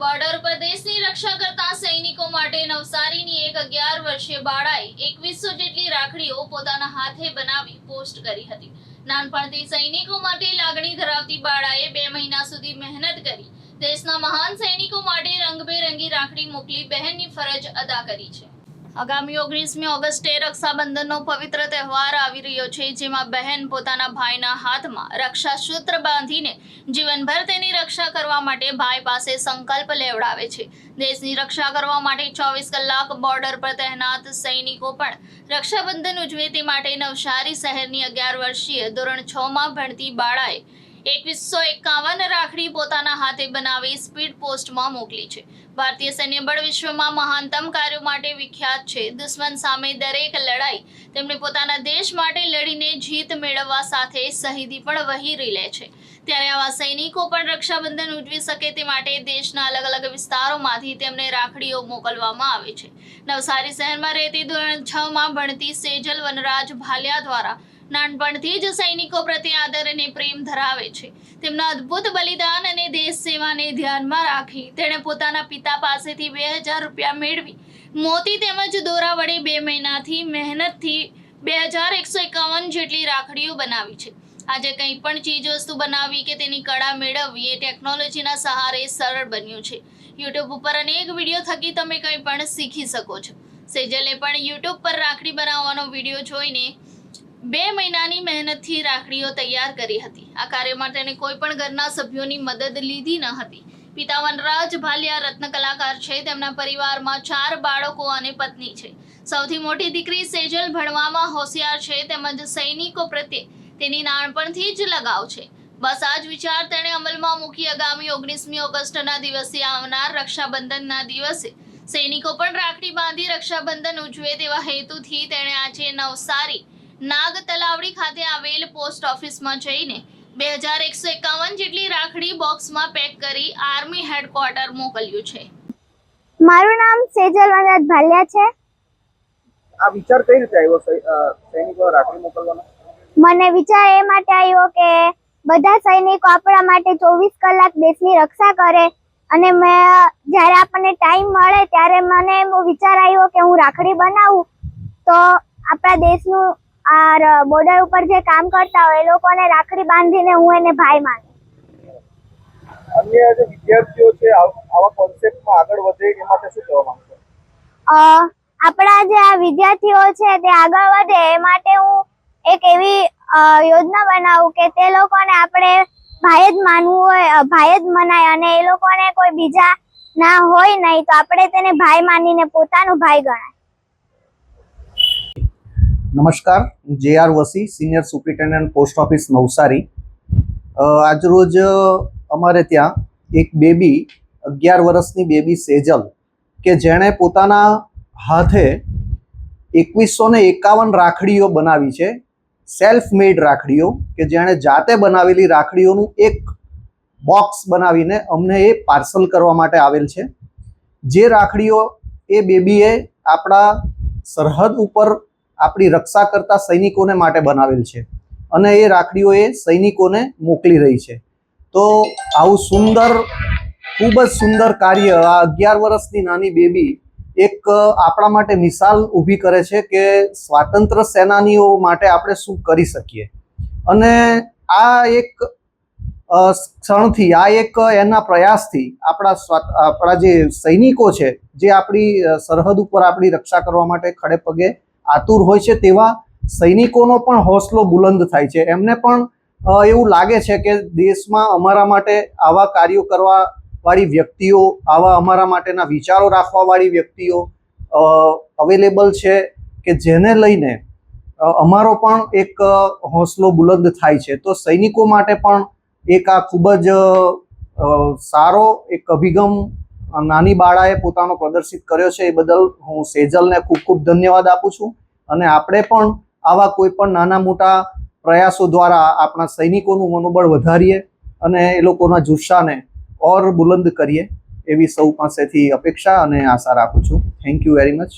Border પર દેશની રક્ષા કરતા સૈનિકો માટે નવસારીની એક અગિયાર વર્ષીય બાળાએ એકવીસો જેટલી રાખડીઓ પોતાના હાથે બનાવી પોસ્ટ કરી હતી. નાનપણથી સૈનિકો માટે લાગણી ધરાવતી બાળાએ બે મહિના સુધી મહેનત કરી. દેશના મહાન સૈનિકો માટે રંગબેરંગી રાખડી મોકલી બહેનની ફરજ અદા કરી છે. આગામી ઓગણીસમી ઓગસ્ટે રક્ષાબંધનનો પવિત્ર તહેવાર આવી રહ્યો છે, જેમાં બહેન પોતાના ભાઈના હાથમાં રક્ષાસૂત્ર બાંધીને જીવનભર તેની રક્ષા કરવા માટે ભાઈ પાસે સંકલ્પ લેવડાવે છે. દેશની રક્ષા કરવા માટે ચોવીસ કલાક બોર્ડર પર તહેનાત સૈનિકો પણ રક્ષાબંધન ઉજવે તે માટે નવસારી શહેરની અગિયાર વર્ષીય ધોરણ છમાં ભણતી બાળાએ એકવીસો એકાવન રાખડી પોતાના હાથે બનાવી સ્પીડ પોસ્ટમાં મોકલી છે. ભારતીય સૈન્ય બળ વિશ્વમાં મહાનતમ કાર્યો માટે વિખ્યાત છે. દુશ્મન સામે દરેક લડાઈ તેમણે પોતાના દેશ માટે લડીને જીત મેળવવા સાથે શહીદી પણ વહીરી લે છે. ત્યારે આવા સૈનિકો પણ રક્ષાબંધન ઉજવી શકે તે માટે દેશના અલગ અલગ વિસ્તારોમાંથી તેમને રાખડીઓ મોકલવામાં આવે છે. નવસારી શહેરમાં રહેતી ધોરણ છ માં ભણતી સેજલ વનરાજ ભાલિયા દ્વારા નાનપણથી જ સૈનિકો પ્રત્યે આદર અને પ્રેમ ધરાવે છે. તેમના અદ્ભુત બલિદાન અને દેશ સેવાને ધ્યાનમાં રાખી તેણે પોતાના પિતા પાસેથી બે હજાર રૂપિયા મેળવી. મોતી તેમજ દોરા વડે બે મહિનાથી મહેનતથી બે હજાર એકસો એકાવન જેટલી રાખડીઓ બનાવી છે. આજે કંઈ પણ ચીજ વસ્તુ બનાવવી કે તેની કળા મેળવવી એ ટેકનોલોજીના સહારે સરળ બન્યું છે. યુટ્યુબ ઉપર અનેક વીડિયો થકી તમે કંઈ પણ શીખી શકો છો. સેજલે પણ યુટ્યુબ પર રાખડી બનાવવાનો વીડિયો જોઈને બે મહિનાની મહેનતથી રાખડીઓ તૈયાર કરી હતી. આ કાર્યમાં તેણે કોઈ પણ ઘરના સભ્યોની મદદ લીધી ન હતી. પિતા વનરાજ ભાલિયા રત્ન કલાકાર છે. તેમના પરિવારમાં ચાર બાળકો અને પત્ની છે. સૌથી મોટી દીકરી સેજલ ભણવામાં હોશિયાર છે તેમજ સૈનિકો પ્રત્યે તેની નાનપણથી જ લગાવ છે. બસ આ જ વિચાર તેણે અમલમાં મૂકી આગામી ઓગણીસમી ઓગસ્ટના દિવસે આવનાર રક્ષાબંધનના દિવસે સૈનિકો પણ રાખડી બાંધી રક્ષાબંધન ઉજવે તેવા હેતુથી તેણે આજે નવસારી નાગ તલાવડી ખાતે આવેલ પોસ્ટ ઓફિસમાં જઈને બે હજાર એકસો એકાવન જેટલી રાખડી બોક્સમાં પેક કરી આર્મી હેડક્વાર્ટર મોકલ્યું છે. મારું નામ સેજલ વનરાજ ભાલિયા છે. આ વિચાર કઈ રીતે આવ્યો સૈનિકો રાખડી મોકલવાનો? મને વિચાર એ માટે આવ્યો કે બધા સૈનિકો આપણા માટે ચોવીસ કલાક દેશની રક્ષા કરે અને મેં જ્યારે આપણને ટાઈમ મળે ત્યારે મને એવો વિચાર આવ્યો કે હું રાખડી બનાવું તો આપણા દેશનું આ બોર્ડર ઉપર જે કામ કરતા હોય એ લોકોને રાખડી બાંધીને હું એને ભાઈ માનું. અન્ય જે વિદ્યાર્થીઓ છે આવા કોન્સેપ્ટમાં આગળ વધે એ માટે શું કહેવા માંગશો? અ, આપણા જે આ વિદ્યાર્થીઓ છે તે આગળ વધે એ માટે હું એક એવી યોજના બનાવું કે તે લોકોને આપણે ભાઈ જ માનવું હોય ભાઈ જ મનાય અને એ લોકોને કોઈ બીજા ના હોય નહીં તો આપણે તેને ભાઈ માનીને પોતાનું ભાઈ ગણાય. નમસ્કાર J R Vasi, senior superintendent post office Navsari. આજરોજ અમારે ત્યાં એક બેબી, અગિયાર વર્ષની બેબી સેજલ, કે જેણે પોતાના હાથે એકવીસો ને એકાવન રાખડીઓ બનાવી છે સેલ્ફ મેડ રાખડીઓ, કે જેણે જાતે બનાવેલી રાખડીઓનું એક બોક્સ બનાવીને અમને એ પાર્સલ કરવા માટે આવેલ છે. જે રાખડીઓ એ બેબીએ આપણા સરહદ ઉપર આપણી રક્ષા કરતા સૈનિકોને માટે બનાવેલ છે. અને એ રાખડીઓ એ સૈનિકોને મોકલી રહી છે. તો આવું સુંદર, ખૂબ જ સુંદર કાર્ય આ અગિયાર વર્ષની નાની બેબી એક આપણા માટે મિસાલ ઊભી કરે છે કે સ્વાતંત્ર્ય સેનાનીઓ માટે આપણે શું કરી શકીએ. અને આ એક ક્ષણથી, આ એક એના પ્રયાસથી આપણા આપણા જે સૈનિકો છે, જે આપણી સરહદ ઉપર આપણી રક્ષા કરવા માટે ખડે પગે આતુર હોય છે તેવા સૈનિકોનો પણ હોસલો બુલંદ થાય છે. એમને પણ એવું લાગે છે કે દેશમાં અમારા માટે આવા કાર્યો કરવા વાળી વ્યક્તિઓ, આવા અમારા માટેના વિચારો રાખવા વાળી વ્યક્તિઓ અવેલેબલ છે કે જેને લઈને અમારો પણ એક હોસલો બુલંદ થાય છે. તો સૈનિકો માટે પણ એક આ ખૂબ જ સારો એક અભિગમ નાની બાળાએ પોતાનો પ્રદર્શિત કર્યો છે. એ બદલ હું સેજલને ખૂબ ખૂબ ધન્યવાદ આપું છું. અને આપણે પણ આવા કોઈ પણ નાના મોટા પ્રયાસો દ્વારા આપણા સૈનિકોનું મનોબળ વધારીએ અને એ લોકોના જુસ્સાને ઓર બુલંદ કરીએ એવી સૌ પાસેથી અપેક્ષા અને આશા રાખું છું. Thank you very much